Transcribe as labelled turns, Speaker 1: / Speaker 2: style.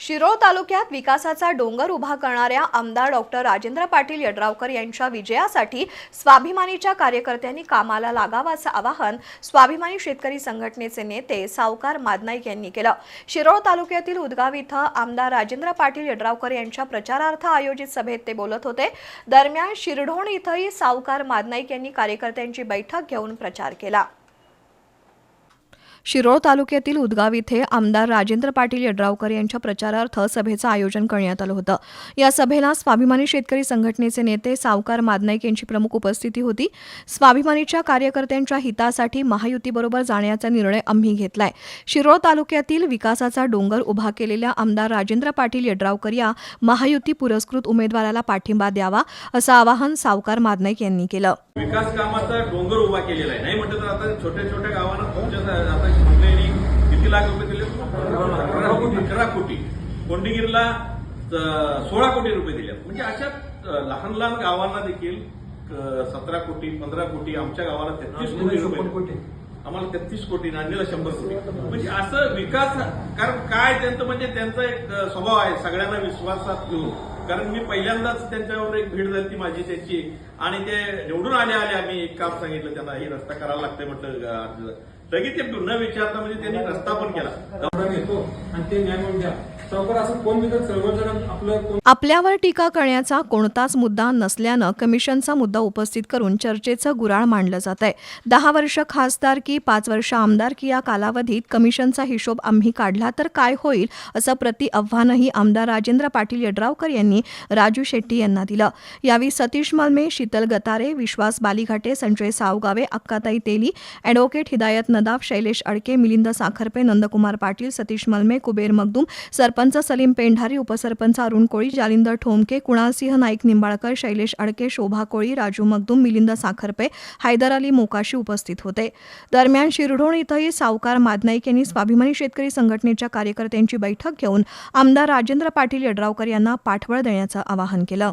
Speaker 1: शिरोळ तालुक्यात विकासाचा डोंगर उभा करणाऱ्या आमदार डॉक्टर राजेंद्र पाटील यड्रावकर यांच्या विजयासाठी स्वाभिमानीच्या कार्यकर्त्यांनी कामाला लागावं असं आवाहन स्वाभिमानी शेतकरी संघटनेचे नेते सावकार मादनाईक यांनी केलं. शिरोळ तालुक्यातील उदगाव इथं आमदार राजेंद्र पाटील यड्रावकर यांच्या प्रचारार्थ आयोजित सभेत ते बोलत होते. दरम्यान शिरढोण इथंही सावकार मादनाईक यांनी कार्यकर्त्यांची बैठक घेऊन प्रचार केला. शिरोळ तालुक्यातील उदगाव इथे आमदार राजेंद्र पाटील यड्रावकर यांच्या प्रचारार्थ सभेचं आयोजन करण्यात आलं होतं. या सभेला स्वाभिमानी शेतकरी संघटनेचे नेते सावकार मादनाईक यांची प्रमुख उपस्थिती होती. स्वाभिमानीच्या कार्यकर्त्यांच्या हितासाठी महायुतीबरोबर जाण्याचा निर्णय आम्ही घेतलाय. शिरोळ तालुक्यातील विकासाचा डोंगर उभा केलेल्या आमदार राजेंद्र पाटील यड्रावकर या महायुती पुरस्कृत उमेदवाराला पाठिंबा द्यावा असं आवाहन सावकार मादनाईक यांनी केलं.
Speaker 2: विकास कामाचा डोंगर उभा केलेला आहे. नाही म्हटलं तर आता छोट्या छोट्या गावांना आता मंडळींनी किती लाख रुपये दिले? अकरा कोटी. अकरा कोटी. कोंडगिरीला सोळा कोटी रुपये दिले. म्हणजे अशा लहान लहान गावांना देखील सतरा कोटी पंधरा कोटी आमच्या गावाला तेहतीस कोटी रुपये आम्हाला तेहतीस कोटी नांदेला शंभर कोटी. म्हणजे असं विकास कारण काय त्यांचं म्हणजे त्यांचा एक स्वभाव आहे. सगळ्यांना विश्वासात घेऊन. कारण मी पहिल्यांदाच त्यांच्यावर एक भेट झाली ती माझी त्याची. आणि ते निवडून आले आले आम्ही. एक काम सांगितलं त्यांना हे रस्ता करायला लागतंय म्हटलं लगेच ते न विचारता म्हणजे त्यांनी रस्ता पण केला
Speaker 3: येतो आणि ते न्याय मिळून द्या. सावकार असं कोण बिगर सर्वजण
Speaker 1: आपल्यावर टीका करण्याचा कोणताच मुद्दा नसल्यानं कमिशनचा मुद्दा उपस्थित करून चर्चेचं गुराळ मांडलं जात आहे. दहा वर्ष खासदारकी पाच वर्ष आमदारकी या कालावधीत कमिशनचा हिशोब आम्ही काढला तर काय होईल असं प्रति आव्हानही आमदार राजेंद्र पाटील यड्रावकर यांनी राजू शेट्टी यांना दिलं. यावेळी सतीश मलमे शीतल गतारे विश्वास बालीघाटे संजय सावगावे अक्काताई तेली अॅडव्होकेट हिदायत नदाफ शैलेश अडके मिलिंद साखरपे नंदकुमार पाटील सतीश मलमे कुबेर मगदूम सरपंच सलीम पेंढारी उपसरपंच अरुण कोळी जालिंदर ठोमके कुणालसिंह नाईक निंबाळकर शैलेश अडके शोभा कोळी राजू मगदूम मिलिंद साखरपे हैदर अली मोकाशी उपस्थित होते. दरम्यान शिरढोण इथंही सावकार मादनाईक यांनी स्वाभिमानी शेतकरी संघटनेच्या कार्यकर्त्यांची बैठक घेऊन आमदार राजेंद्र पाटील यड्रावकर यांना पाठबळ देण्याचं आवाहन केलं.